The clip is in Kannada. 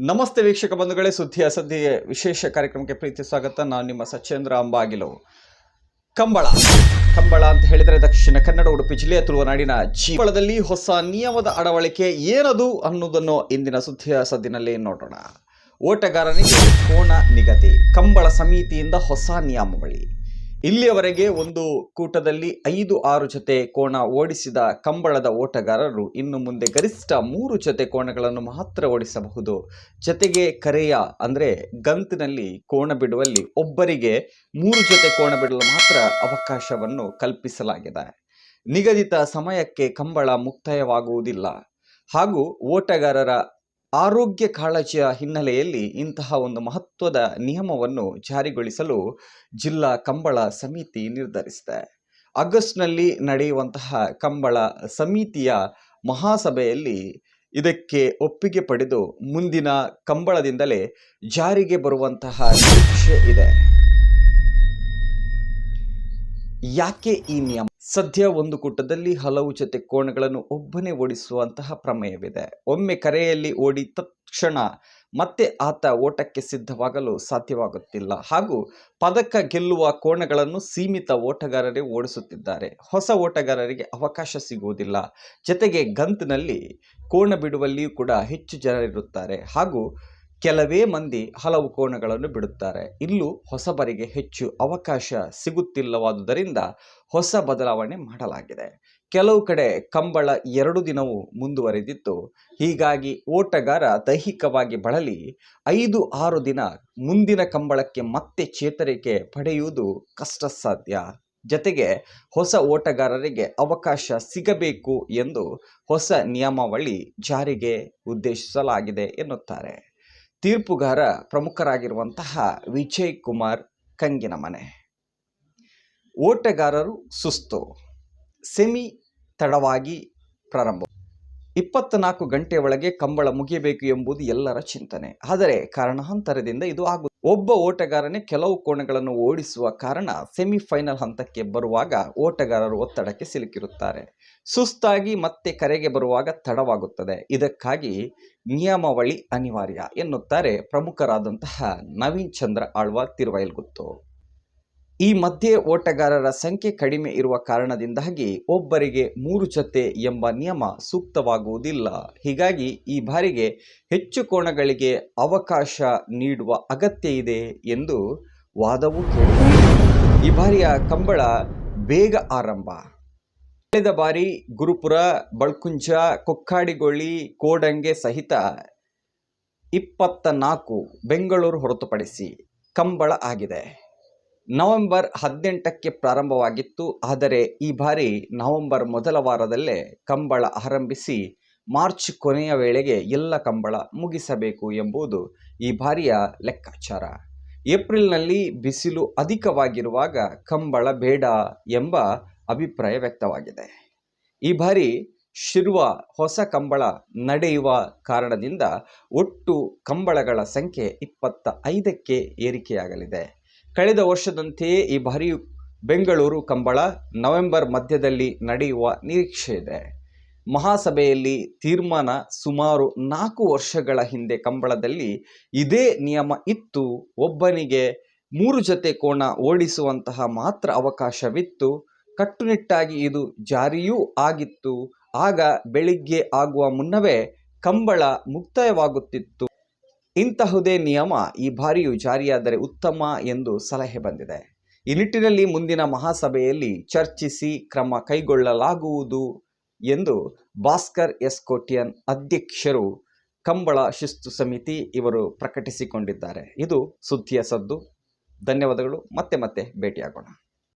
ನಮಸ್ತೆ ವೀಕ್ಷಕ ಬಂಧುಗಳೇ, ಸುದ್ದಿಯ ಸದ್ದಿಗೆ ವಿಶೇಷ ಕಾರ್ಯಕ್ರಮಕ್ಕೆ ಪ್ರೀತಿ, ಸ್ವಾಗತ. ನಾನು ನಿಮ್ಮ ಸಚೇಂದ್ರ ಅಂಬಾಗಿಲು. ಕಂಬಳ. ಕಂಬಳ ಅಂತ ಹೇಳಿದರೆ ದಕ್ಷಿಣ ಕನ್ನಡ, ಉಡುಪಿ ಜಿಲ್ಲೆಯ ತುಳುವನಾಡಿನ ಜೀವಳದಲ್ಲಿ ಹೊಸ ನಿಯಮದ ಅಳವಡಿಕೆ ಏನದು ಅನ್ನೋದನ್ನು ಇಂದಿನ ಸುದ್ದಿಯ ಸದ್ದಿನಲ್ಲಿ ನೋಡೋಣ. ಓಟಗಾರನಿಗೆ ಕೋಣ ನಿಗದಿ. ಕಂಬಳ ಸಮಿತಿಯಿಂದ ಹೊಸ ನಿಯಮಾವಳಿ. ಇಲ್ಲಿಯವರೆಗೆ ಒಂದು ಕೂಟದಲ್ಲಿ ಐದು ಆರು ಜೊತೆ ಕೋಣ ಓಡಿಸಿದ ಕಂಬಳದ ಓಟಗಾರರು ಇನ್ನು ಮುಂದೆ ಗರಿಷ್ಠ ಮೂರು ಜೊತೆ ಕೋಣಗಳನ್ನು ಮಾತ್ರ ಓಡಿಸಬಹುದು. ಜೊತೆಗೆ ಕರೆಯ ಅಂದರೆ ಗಂತಿನಲ್ಲಿ ಕೋಣ ಬಿಡುವಲ್ಲಿ ಒಬ್ಬರಿಗೆ ಮೂರು ಜೊತೆ ಕೋಣ ಬಿಡಲು ಮಾತ್ರ ಅವಕಾಶವನ್ನು ಕಲ್ಪಿಸಲಾಗಿದೆ. ನಿಗದಿತ ಸಮಯಕ್ಕೆ ಕಂಬಳ ಮುಕ್ತಾಯವಾಗುವುದಿಲ್ಲ. ಹಾಗೂ ಓಟಗಾರರ ಆರೋಗ್ಯ ಕಾಳಜಿಯ ಹಿನ್ನೆಲೆಯಲ್ಲಿ ಇಂತಹ ಒಂದು ಮಹತ್ವದ ನಿಯಮವನ್ನು ಜಾರಿಗೊಳಿಸಲು ಜಿಲ್ಲಾ ಕಂಬಳ ಸಮಿತಿ ನಿರ್ಧರಿಸಿದೆ. ಆಗಸ್ಟ್ನಲ್ಲಿ ನಡೆಯುವಂತಹ ಕಂಬಳ ಸಮಿತಿಯ ಮಹಾಸಭೆಯಲ್ಲಿ ಇದಕ್ಕೆ ಒಪ್ಪಿಗೆ ಪಡೆದು ಮುಂದಿನ ಕಂಬಳದಿಂದಲೇ ಜಾರಿಗೆ ಬರುವಂತಹ ನಿರೀಕ್ಷೆ ಇದೆ. ಯಾಕೆ ಈ ನಿಯಮ? ಸದ್ಯ ಒಂದು ಕೂಟದಲ್ಲಿ ಹಲವು ಜೊತೆ ಕೋಣಗಳನ್ನು ಒಬ್ಬನೇ ಓಡಿಸುವಂತಹ ಪ್ರಮೇಯವಿದೆ. ಒಮ್ಮೆ ಕರೆಯಲ್ಲಿ ಓಡಿ ತಕ್ಷಣ ಮತ್ತೆ ಆತ ಓಟಕ್ಕೆ ಸಿದ್ಧವಾಗಲು ಸಾಧ್ಯವಾಗುತ್ತಿಲ್ಲ. ಹಾಗೂ ಪದಕ ಗೆಲ್ಲುವ ಕೋಣಗಳನ್ನು ಸೀಮಿತ ಓಟಗಾರರೇ ಓಡಿಸುತ್ತಿದ್ದಾರೆ. ಹೊಸ ಓಟಗಾರರಿಗೆ ಅವಕಾಶ ಸಿಗುವುದಿಲ್ಲ. ಜೊತೆಗೆ ಗಂತ್ನಲ್ಲಿ ಕೋಣ ಬಿಡುವಲ್ಲಿಯೂ ಕೂಡ ಹೆಚ್ಚು ಜನರಿರುತ್ತಾರೆ. ಹಾಗೂ ಕೆಲವೇ ಮಂದಿ ಹಲವು ಕೋಣಗಳನ್ನು ಬಿಡುತ್ತಾರೆ. ಇಲ್ಲೂ ಹೊಸಬರಿಗೆ ಹೆಚ್ಚು ಅವಕಾಶ ಸಿಗುತ್ತಿಲ್ಲವಾದುದರಿಂದ ಹೊಸ ಬದಲಾವಣೆ ಮಾಡಲಾಗಿದೆ. ಕೆಲವು ಕಡೆ ಕಂಬಳ ಎರಡು ದಿನವೂ ಮುಂದುವರೆದಿತ್ತು. ಹೀಗಾಗಿ ಓಟಗಾರ ದೈಹಿಕವಾಗಿ ಬಳಲಿ, ಐದು ಆರು ದಿನ ಮುಂದಿನ ಕಂಬಳಕ್ಕೆ ಮತ್ತೆ ಚೇತರಿಕೆ ಪಡೆಯುವುದು ಕಷ್ಟ ಸಾಧ್ಯ ಜತೆಗೆ ಹೊಸ ಓಟಗಾರರಿಗೆ ಅವಕಾಶ ಸಿಗಬೇಕು ಎಂದು ಹೊಸ ನಿಯಮಾವಳಿ ಜಾರಿಗೆ ಉದ್ದೇಶಿಸಲಾಗಿದೆ ಎನ್ನುತ್ತಾರೆ. ತೀರ್ಪುಗಾರ ಪ್ರಮುಖರಾಗಿರುವಂತಹ ವಿಜಯ್ ಕುಮಾರ್ ಕಂಗಿನ ಮನೆ. ಓಟಗಾರರು ಸುಸ್ತು, ಸೆಮಿ ತಡವಾಗಿ ಪ್ರಾರಂಭ. ಇಪ್ಪತ್ನಾಲ್ಕು ಗಂಟೆ ಒಳಗೆ ಕಂಬಳ ಮುಗಿಯಬೇಕು ಎಂಬುದು ಎಲ್ಲರ ಚಿಂತನೆ. ಆದರೆ ಕಾರಣಾಂತರದಿಂದ ಇದು ಆಗುತ್ತದೆ ಒಬ್ಬ ಓಟಗಾರನೇ ಕೆಲವು ಕೋಣಗಳನ್ನು ಓಡಿಸುವ ಕಾರಣ ಸೆಮಿಫೈನಲ್ ಹಂತಕ್ಕೆ ಬರುವಾಗ ಓಟಗಾರರು ಒತ್ತಡಕ್ಕೆ ಸಿಲುಕಿರುತ್ತಾರೆ. ಸುಸ್ತಾಗಿ ಮತ್ತೆ ಕರೆಗೆ ಬರುವಾಗ ತಡವಾಗುತ್ತದೆ. ಇದಕ್ಕಾಗಿ ನಿಯಮಾವಳಿ ಅನಿವಾರ್ಯ ಎನ್ನುತ್ತಾರೆ ಪ್ರಮುಖರಾದಂತಹ ನವೀನ್ ಚಂದ್ರ ಆಳ್ವ ತಿರುವೈಲ್ಗುತ್ತು. ಈ ಮಧ್ಯೆ ಓಟಗಾರರ ಸಂಖ್ಯೆ ಕಡಿಮೆ ಇರುವ ಕಾರಣದಿಂದಾಗಿ ಒಬ್ಬರಿಗೆ ಮೂರು ಜೊತೆ ಎಂಬ ನಿಯಮ ಸೂಕ್ತವಾಗುವುದಿಲ್ಲ. ಹೀಗಾಗಿ ಈ ಬಾರಿಗೆ ಹೆಚ್ಚು ಕೋಣಗಳಿಗೆ ಅವಕಾಶ ನೀಡುವ ಅಗತ್ಯ ಇದೆ ಎಂದು ವಾದವೂ ಕೇಳಿದೆ. ಈ ಬಾರಿಯ ಕಂಬಳ ಬೇಗ ಆರಂಭ. ಕಳೆದ ಬಾರಿ ಗುರುಪುರ ಬಳ್ಕುಂಜ ಕೊಕ್ಕಾಡಿಗೊಳ್ಳಿ, ಕೋಡಂಗೆ ಸಹಿತ ಇಪ್ಪತ್ತ ನಾಲ್ಕು ಬೆಂಗಳೂರು ಹೊರತುಪಡಿಸಿ ಕಂಬಳ ಆಗಿದೆ. ನವೆಂಬರ್ ಹದಿನೆಂಟಕ್ಕೆ ಪ್ರಾರಂಭವಾಗಿತ್ತು. ಆದರೆ ಈ ಬಾರಿ ನವೆಂಬರ್ ಮೊದಲ ವಾರದಲ್ಲೇ ಕಂಬಳ ಆರಂಭಿಸಿ ಮಾರ್ಚ್ ಕೊನೆಯ ವೇಳೆಗೆ ಎಲ್ಲ ಕಂಬಳ ಮುಗಿಸಬೇಕು ಎಂಬುದು ಈ ಬಾರಿಯ ಲೆಕ್ಕಾಚಾರ. ಏಪ್ರಿಲ್ನಲ್ಲಿ ಬಿಸಿಲು ಅಧಿಕವಾಗಿರುವಾಗ ಕಂಬಳ ಬೇಡ ಎಂಬ ಅಭಿಪ್ರಾಯ ವ್ಯಕ್ತವಾಗಿದೆ. ಈ ಬಾರಿ ಶಿರುವ ಹೊಸ ಕಂಬಳ ನಡೆಯುವ ಕಾರಣದಿಂದ ಒಟ್ಟು ಕಂಬಳಗಳ ಸಂಖ್ಯೆ ಇಪ್ಪತ್ತ ಐದಕ್ಕೆ ಏರಿಕೆಯಾಗಲಿದೆ. ಕಳೆದ ವರ್ಷದಂತೆಯೇ ಈ ಬಾರಿಯೂ ಬೆಂಗಳೂರು ಕಂಬಳ ನವೆಂಬರ್ ಮಧ್ಯದಲ್ಲಿ ನಡೆಯುವ ನಿರೀಕ್ಷೆ ಇದೆ. ಮಹಾಸಭೆಯಲ್ಲಿ ತೀರ್ಮಾನ ಸುಮಾರು ನಾಲ್ಕು ವರ್ಷಗಳ ಹಿಂದೆ ಕಂಬಳದಲ್ಲಿ ಇದೇ ನಿಯಮ ಇತ್ತು. ಒಬ್ಬನಿಗೆ ಮೂರು ಜೊತೆ ಕೋಣ ಓಡಿಸುವಂತಹ ಮಾತ್ರ ಅವಕಾಶವಿತ್ತು. ಕಟ್ಟುನಿಟ್ಟಾಗಿ ಇದು ಜಾರಿಯೂ ಆಗಿತ್ತು. ಆಗ ಬೆಳಿಗ್ಗೆ ಆಗುವ ಮುನ್ನವೇ ಕಂಬಳ ಮುಕ್ತಾಯವಾಗುತ್ತಿತ್ತು. ಇಂತಹುದೇ ನಿಯಮ ಈ ಬಾರಿಯೂ ಜಾರಿಯಾದರೆ ಉತ್ತಮ ಎಂದು ಸಲಹೆ ಬಂದಿದೆ. ಈ ನಿಟ್ಟಿನಲ್ಲಿ ಮುಂದಿನ ಮಹಾಸಭೆಯಲ್ಲಿ ಚರ್ಚಿಸಿ ಕ್ರಮ ಕೈಗೊಳ್ಳಲಾಗುವುದು ಎಂದು ಭಾಸ್ಕರ್ ಎಸ್ ಕೋಟಿಯನ್ ಅಧ್ಯಕ್ಷರು ಕಂಬಳ ಶಿಸ್ತು ಸಮಿತಿ ಇವರು ಪ್ರಕಟಿಸಿಕೊಂಡಿದ್ದಾರೆ. ಇದು ಸುದ್ದಿಯ ಸದ್ದು. ಧನ್ಯವಾದಗಳು. ಮತ್ತೆ ಮತ್ತೆ ಭೇಟಿಯಾಗೋಣ.